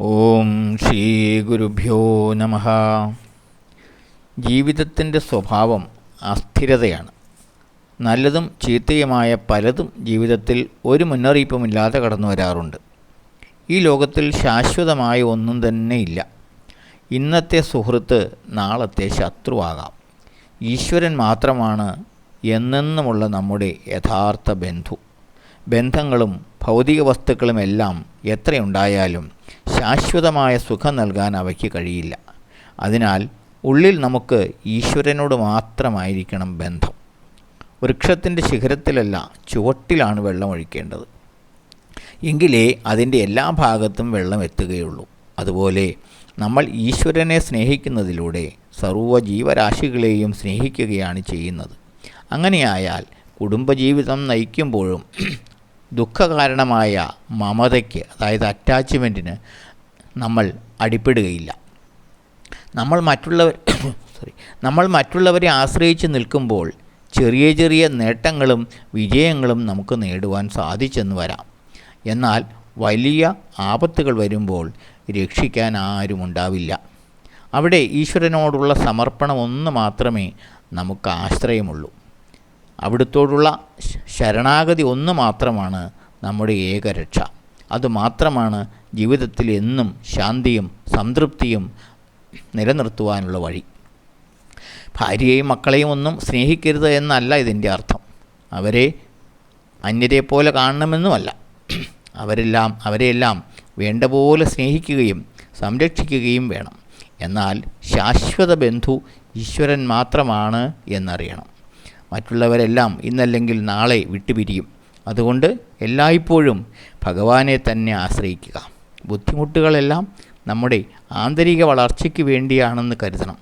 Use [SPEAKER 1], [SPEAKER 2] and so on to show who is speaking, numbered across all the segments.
[SPEAKER 1] ഓം ശ്രീ ഗുരുഭ്യോ നമ. ജീവിതത്തിന്റെ സ്വഭാവം അസ്ഥിരതയാണ്. നല്ലതും ചീത്തയുമായ പലതും ജീവിതത്തിൽ ഒരു മുന്നറിയിപ്പുമില്ലാതെ കടന്നു വരാറുണ്ട്. ഈ ലോകത്തിൽ ശാശ്വതമായ ഒന്നും തന്നെ ഇല്ല. ഇന്നത്തെ സുഹൃത്ത് നാളത്തെ ശത്രുവാകാം. ഈശ്വരൻ മാത്രമാണ് എന്നെന്നുമുള്ള നമ്മുടെ യഥാർത്ഥ ബന്ധു. ബന്ധങ്ങളും ഭൗതിക വസ്തുക്കളുമെല്ലാം എത്രയുണ്ടായാലും ശാശ്വതമായ സുഖം നൽകാൻ അവയ്ക്ക് കഴിയില്ല. അതിനാൽ ഉള്ളിൽ നമുക്ക് ഈശ്വരനോട് മാത്രമായിരിക്കണം ബന്ധം. വൃക്ഷത്തിന്റെ ശിഖരത്തിലല്ല ചുവട്ടിലാണ് വെള്ളം ഒഴിക്കേണ്ടത്. എങ്കിലേ അതിന്റെ എല്ലാ ഭാഗത്തും വെള്ളം എത്തുകയുള്ളൂ. അതുപോലെ നമ്മൾ ഈശ്വരനെ സ്നേഹിക്കുന്നതിലൂടെ സർവ ജീവരാശികളെയും സ്നേഹിക്കുകയാണ് ചെയ്യുന്നത്. അങ്ങനെയായാൽ കുടുംബജീവിതം നയിക്കുമ്പോഴും ദുഃഖകാരണമായ മമതയ്ക്ക് അതായത് അറ്റാച്ച്മെന്റിന് നമ്മൾ അടിപ്പെടുകയില്ല നമ്മൾ മറ്റുള്ളവർ സോറി നമ്മൾ മറ്റുള്ളവരെ ആശ്രയിച്ച് നിൽക്കുമ്പോൾ ചെറിയ ചെറിയ നേട്ടങ്ങളും വിജയങ്ങളും നമുക്ക് നേടുവാൻ സാധിച്ചെന്ന് വരാം. എന്നാൽ വലിയ ആപത്തുകൾ വരുമ്പോൾ രക്ഷിക്കാൻ ആരും ഉണ്ടാവില്ല. അവിടെ ഈശ്വരനോടുള്ള സമർപ്പണം ഒന്ന് മാത്രമേ നമുക്ക് ആശ്രയമുള്ളൂ. അവിടുത്തോടുള്ള ശരണാഗതി ഒന്ന് മാത്രമാണ് നമ്മുടെ ഏകരക്ഷ. അതുമാത്രമാണ് ജീവിതത്തിൽ എന്നും ശാന്തിയും സംതൃപ്തിയും നിലനിർത്തുവാനുള്ള വഴി. ഭാര്യയെയും മക്കളെയും ഒന്നും സ്നേഹിക്കരുത് എന്നല്ല ഇതിന്റെ അർത്ഥം. അവരെ അന്യരെ പോലെ കാണണമെന്നുമല്ല. അവരെല്ലാം അവരെയെല്ലാം വേണ്ട പോലെ സ്നേഹിക്കുകയും സംരക്ഷിക്കുകയും വേണം. എന്നാൽ ശാശ്വത ബന്ധു ഈശ്വരൻ മാത്രമാണ് എന്നറിയണം. മറ്റുള്ളവരെല്ലാം ഇന്നല്ലെങ്കിൽ നാളെ വിട്ടുപിരിയും. അതുകൊണ്ട് എല്ലായ്പ്പോഴും ഭഗവാനെ തന്നെ ആശ്രയിക്കുക. ബുദ്ധിമുട്ടുകളെല്ലാം നമ്മുടെ ആന്തരിക വളർച്ചയ്ക്ക് വേണ്ടിയാണെന്ന് കരുതണം.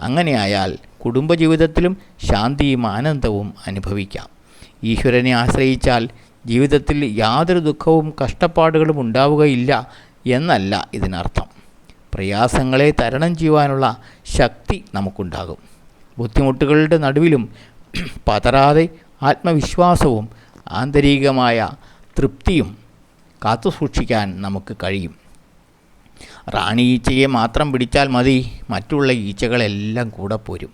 [SPEAKER 1] അങ്ങനെയായാൽ കുടുംബജീവിതത്തിലും ശാന്തിയും ആനന്ദവും അനുഭവിക്കാം. ഈശ്വരനെ ആശ്രയിച്ചാൽ ജീവിതത്തിൽ യാതൊരു ദുഃഖവും കഷ്ടപ്പാടുകളും ഉണ്ടാവുകയില്ല എന്നല്ല ഇതിനർത്ഥം. പ്രയാസങ്ങളെ തരണം ചെയ്യുവാനുള്ള ശക്തി നമുക്കുണ്ടാകും. ബുദ്ധിമുട്ടുകളുടെ നടുവിലും പതറാതെ ആത്മവിശ്വാസവും ആന്തരികമായ തൃപ്തിയും കാത്തുസൂക്ഷിക്കാൻ നമുക്ക് കഴിയും. റാണി ഈച്ചയെ മാത്രം പിടിച്ചാൽ മതി മറ്റുള്ള ഈച്ചകളെല്ലാം കൂടെ പോരും.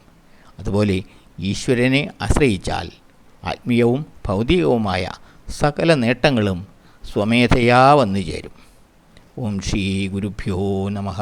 [SPEAKER 1] അതുപോലെ ഈശ്വരനെ ആശ്രയിച്ചാൽ ആത്മീയവും ഭൗതികവുമായ സകല നേട്ടങ്ങളും സ്വമേധയാ വന്നു ചേരും ഓം ശ്രീ ഗുരുഭ്യോ നമഃ.